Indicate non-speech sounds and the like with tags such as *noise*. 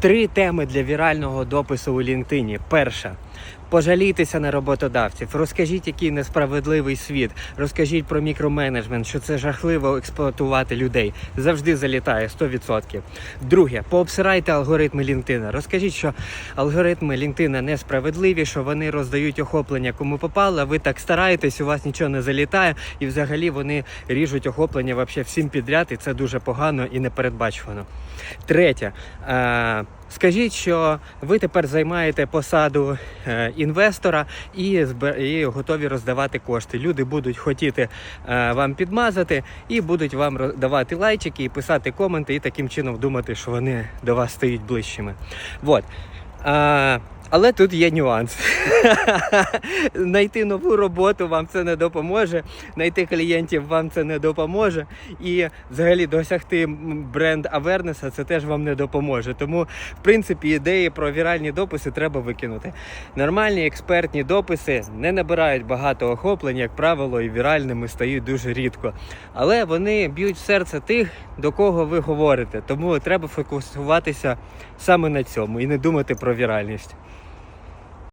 Три теми для вірального допису у LinkedIn. Перша. Пожалійтеся на роботодавців, розкажіть, який несправедливий світ, розкажіть про мікроменеджмент, що це жахливо експлуатувати людей. Завжди залітає 100%. Друге, пообсирайте алгоритми LinkedIn. Розкажіть, що алгоритми LinkedIn несправедливі, що вони роздають охоплення кому попало. Ви так стараєтесь, у вас нічого не залітає, і взагалі вони ріжуть охоплення вообще всім підряд, і це дуже погано і непередбачувано. Третє. Скажіть, що ви тепер займаєте посаду е, інвестора і, і готові роздавати кошти. Люди будуть хотіти е, вам підмазати і будуть вам давати лайчики і писати коменти, і таким чином думати, що вони до вас стають ближчими. Вот. А, але тут є нюанс. *laughs* Найти нову роботу вам це не допоможе, знайти клієнтів вам це не допоможе. І взагалі досягти бренд авернеса це теж вам не допоможе. Тому, в принципі, ідеї про віральні дописи треба викинути. Нормальні експертні дописи не набирають багато охоплень, як правило, і віральними стають дуже рідко. Але вони б'ють в серце тих, до кого ви говорите. Тому треба фокусуватися саме на цьому і не думати про віральність.